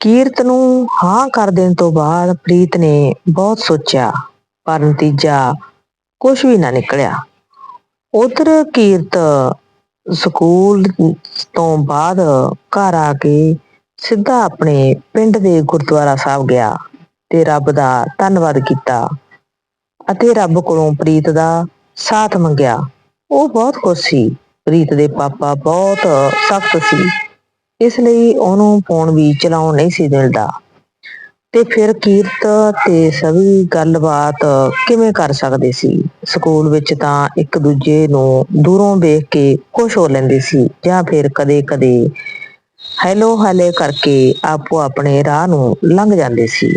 ਕੀਰਤ ਨੂੰ ਹਾਂ ਕਰ ਦੇਣ ਤੋਂ ਬਾਅਦ ਪ੍ਰੀਤ ਨੇ ਬਹੁਤ ਸੋਚਿਆ, ਪਰ ਨਤੀਜਾ ਕੁਝ ਵੀ ਨਾ ਨਿਕਲਿਆ। ਉਧਰ ਕੀਰਤ ਸਕੂਲ ਤੋਂ ਬਾਅਦ ਘਰ ਆ ਕੇ ਸਿੱਧਾ ਆਪਣੇ ਪਿੰਡ ਦੇ ਗੁਰਦੁਆਰਾ ਸਾਹਿਬ ਗਿਆ ਤੇ ਰੱਬ ਦਾ ਧੰਨਵਾਦ ਕੀਤਾ ਅਤੇ ਰੱਬ ਕੋਲੋਂ ਪ੍ਰੀਤ ਦਾ ਸਾਥ ਮੰਗਿਆ। ਉਹ ਬਹੁਤ ਖੁਸ਼ ਸੀ। ਪ੍ਰੀਤ ਦੇ ਪਾਪਾ ਬਹੁਤ ਸਖਤ ਸੀ। ਇਸ ਲਈ ਉਹਨੂੰ ਫੋਨ ਵੀ ਚਲਾਉਣ ਨਹੀਂ ਸੀ ਦਿੰਦਾ। ਤੇ ਫਿਰ ਕੀਰਤ ਤੇ ਸਭੀ ਗੱਲਬਾਤ ਕਿਵੇਂ ਕਰ ਸਕਦੇ ਸੀ? ਸਕੂਲ ਵਿੱਚ ਤਾਂ ਇੱਕ ਦੂਜੇ ਨੂੰ ਦੂਰੋਂ ਵੇਖ ਕੇ ਖੁਸ਼ ਹੋ ਲੈਂਦੇ ਸੀ ਜਾਂ ਫਿਰ ਕਦੇ-ਕਦੇ ਹੈਲੋ ਹਲੇ ਕਰਕੇ ਆਪੋ ਆਪਣੇ ਰਾਹ ਨੂੰ ਲੰਘ ਜਾਂਦੇ ਸੀ।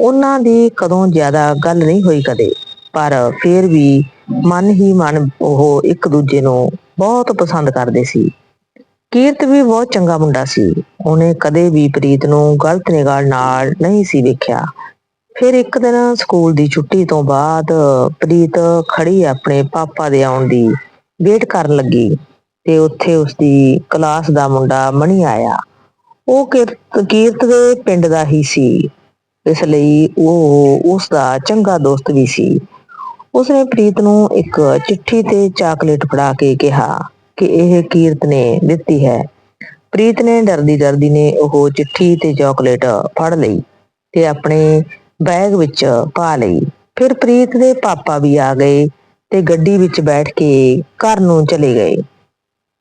ਉਹਨਾਂ ਦੀ ਕਦੋਂ ਜ਼ਿਆਦਾ ਗੱਲ ਨਹੀਂ ਹੋਈ ਕਦੇ, ਪਰ ਫਿਰ ਵੀ ਮਨ ਹੀ ਮਨ ਉਹ ਇੱਕ ਦੂਜੇ ਨੂੰ ਬਹੁਤ ਪਸੰਦ ਕਰਦੇ ਸੀ। ਕੀਰਤ ਵੀ ਬਹੁਤ ਚੰਗਾ ਮੁੰਡਾ ਸੀ। ਉਹਨੇ ਕਦੇ ਵੀ ਪ੍ਰੀਤ ਨੂੰ ਗਲਤ ਨਿਗਾਹ ਨਾਲ ਨਹੀਂ ਸੀ ਵੇਖਿਆ। ਫਿਰ ਇੱਕ ਦਿਨ ਸਕੂਲ ਦੀ ਛੁੱਟੀ ਤੋਂ ਬਾਅਦ ਪ੍ਰੀਤ ਖੜੀ ਆਪਣੇ ਪਾਪਾ ਦੇ ਆਉਣ ਦੀ ਵੇਟ ਕਰਨ ਲੱਗੀ ਤੇ ਉੱਥੇ ਉਸਦੀ ਕਲਾਸ ਦਾ ਮੁੰਡਾ ਮਣੀ ਆਇਆ। ਉਹ ਕੀਰਤ ਕੀਰਤ ਦੇ ਪਿੰਡ ਦਾ ਹੀ ਸੀ। ਇਸ ਲਈ ਉਹ ਉਸ ਦਾ ਚੰਗਾ ਦੋਸਤ ਵੀ ਸੀ। ਉਸਨੇ ਪ੍ਰੀਤ ਨੂੰ ਇੱਕ ਚਿੱਠੀ ਤੇ ਚਾਕਲੇਟ ਫੜਾ ਕੇ ਕਿਹਾ ਕਿ ਇਹ ਕੀਰਤ ਨੇ ਦਿੱਤੀ ਹੈ। ਪ੍ਰੀਤ ਨੇ ਡਰਦੀ ਡਰਦੀ ਨੇ ਉਹ ਚਿੱਠੀ ਤੇ ਚਾਕਲੇਟ ਫੜ ਲਈ ਤੇ ਆਪਣੇ ਬੈਗ ਵਿੱਚ ਪਾ ਲਈ। ਫਿਰ ਪ੍ਰੀਤ ਦੇ ਪਾਪਾ ਵੀ ਆ ਗਏ ਤੇ ਗੱਡੀ ਵਿੱਚ ਬੈਠ ਕੇ ਘਰ ਨੂੰ ਚਲੇ ਗਏ।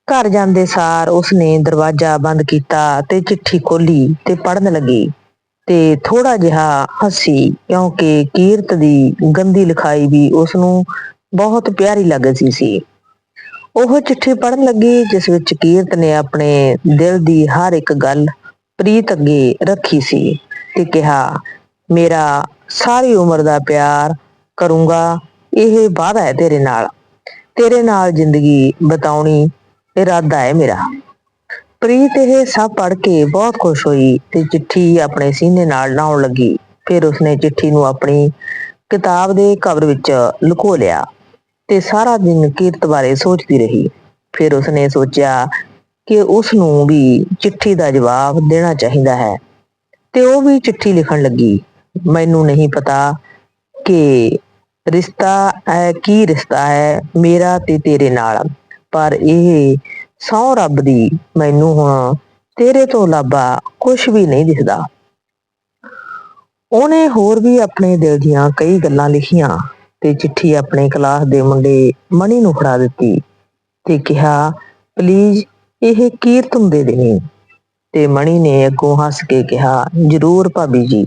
ਘਰ ਜਾਂਦੇ ਸਾਰ ਉਸਨੇ ਦਰਵਾਜ਼ਾ ਬੰਦ ਕੀਤਾ ਤੇ ਚਿੱਠੀ ਖੋਲੀ ਤੇ ਪੜਨ ਲੱਗੀ ਤੇ ਥੋੜਾ ਜਿਹਾ ਹੱਸੀ ਕਿਉਂਕਿ ਕੀਰਤ ਦੀ ਗੰਦੀ ਲਿਖਾਈ ਵੀ ਉਸ ਨੂੰ ਬਹੁਤ ਪਿਆਰੀ ਲੱਗਦੀ ਸੀ। ਉਹ ਚਿੱਠੀ ਪੜਨ ਲੱਗੀ, ਜਿਸ ਵਿੱਚ ਕੀਰਤ ਨੇ ਆਪਣੇ ਦਿਲ ਦੀ ਹਰ ਇੱਕ ਗੱਲ ਪ੍ਰੀਤ ਅੱਗੇ ਰੱਖੀ ਸੀ ਤੇ ਕਿਹਾ, ਮੇਰਾ ਸਾਰੀ ਉਮਰ ਦਾ ਪਿਆਰ ਕਰੂੰਗਾ, ਇਹ ਵਾਅਦਾ ਹੈ ਤੇਰੇ ਨਾਲ। ਤੇਰੇ ਨਾਲ ਜ਼ਿੰਦਗੀ ਬਿਤਾਉਣੀ ਇਰਾਦਾ ਹੈ ਮੇਰਾ। ਪ੍ਰੀਤ ਇਹ ਸਭ ਪੜ੍ਹ ਕੇ ਬਹੁਤ ਖੁਸ਼ ਹੋਈ ਤੇ ਚਿੱਠੀ ਆਪਣੇ ਸੀਨੇ ਨਾਲ ਲਾਉਣ ਲੱਗੀ। ਫਿਰ ਉਸਨੇ ਚਿੱਠੀ ਨੂੰ ਆਪਣੀ ਕਿਤਾਬ ਦੇ ਕਵਰ ਵਿੱਚ ਲੁਕੋ ਲਿਆ। ਤੇ ਸਾਰਾ ਦਿਨ ਕੀਰਤ ਬਾਰੇ ਸੋਚਦੀ ਰਹੀ। ਫਿਰ ਉਸਨੇ ਸੋਚਿਆ ਕਿ ਉਸ ਨੂੰ ਵੀ ਚਿੱਠੀ ਦਾ ਜਵਾਬ ਦੇਣਾ ਚਾਹੀਦਾ ਹੈ। ਤੇ ਉਹ ਵੀ ਚਿੱਠੀ ਲਿਖਣ ਲੱਗੀ। ਮੈਨੂੰ ਨਹੀਂ ਪਤਾ ਕਿ ਰਿਸ਼ਤਾ ਹੈ, ਕੀ ਰਿਸ਼ਤਾ ਹੈ, ਮੇਰਾ ਤੇ ਤੇਰੇ ਨਾਲ। ਪਰ ਇਹ ਸਹੁੰ ਰੱਬ ਦੀ ਮੈਨੂੰ ਹੁਣ ਤੇਰੇ ਤੋਂ ਲਾਭਾ ਕੁਝ ਵੀ ਨਹੀਂ ਦਿਖਦਾ। ਉਹਨੇ ਹੋਰ ਵੀ ਆਪਣੇ ਦਿਲ ਦੀਆਂ ਕਈ ਗੱਲਾਂ ਲਿਖੀਆਂ। ਤੇ ਚਿੱਠੀ ਆਪਣੇ ਕਲਾਸ ਦੇ ਮੁੰਡੇ ਮਣੀ ਨੂੰ ਫੜਾ ਦਿੱਤੀ ਤੇ ਕਿਹਾ, ਪਲੀਜ਼, ਇਹ ਕੀਰਤਨ ਦੇ ਦੇਣੀ ਤੇ ਮਣੀ ਨੇ ਅੱਗੋਂ ਹੱਸ ਕੇ ਕਿਹਾ, ਜ਼ਰੂਰ ਭਾਬੀ ਜੀ।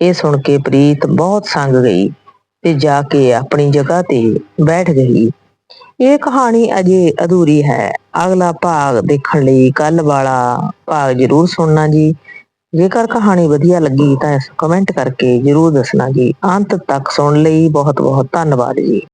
ਇਹ ਸੁਣ ਕੇ ਪ੍ਰੀਤ ਬਹੁਤ ਸੰਗ ਗਈ ਤੇ ਜਾ ਕੇ ਆਪਣੀ ਜਗ੍ਹਾ ਤੇ ਬੈਠ ਗਈ। ਇਹ ਕਹਾਣੀ ਅਜੇ ਅਧੂਰੀ ਹੈ। ਅਗਲਾ ਭਾਗ ਦੇਖਣ ਲਈ ਕੱਲ ਵਾਲਾ ਭਾਗ ਜ਼ਰੂਰ ਸੁਣਨਾ ਜੀ। ਜੇਕਰ ਕਹਾਣੀ ਵਧੀਆ ਲੱਗੀ ਤਾਂ ਕਮੈਂਟ ਕਰਕੇ ਜ਼ਰੂਰ ਦੱਸਣਾ ਜੀ। ਅੰਤ ਤੱਕ ਸੁਣਨ ਲਈ ਬਹੁਤ ਬਹੁਤ ਧੰਨਵਾਦ ਜੀ।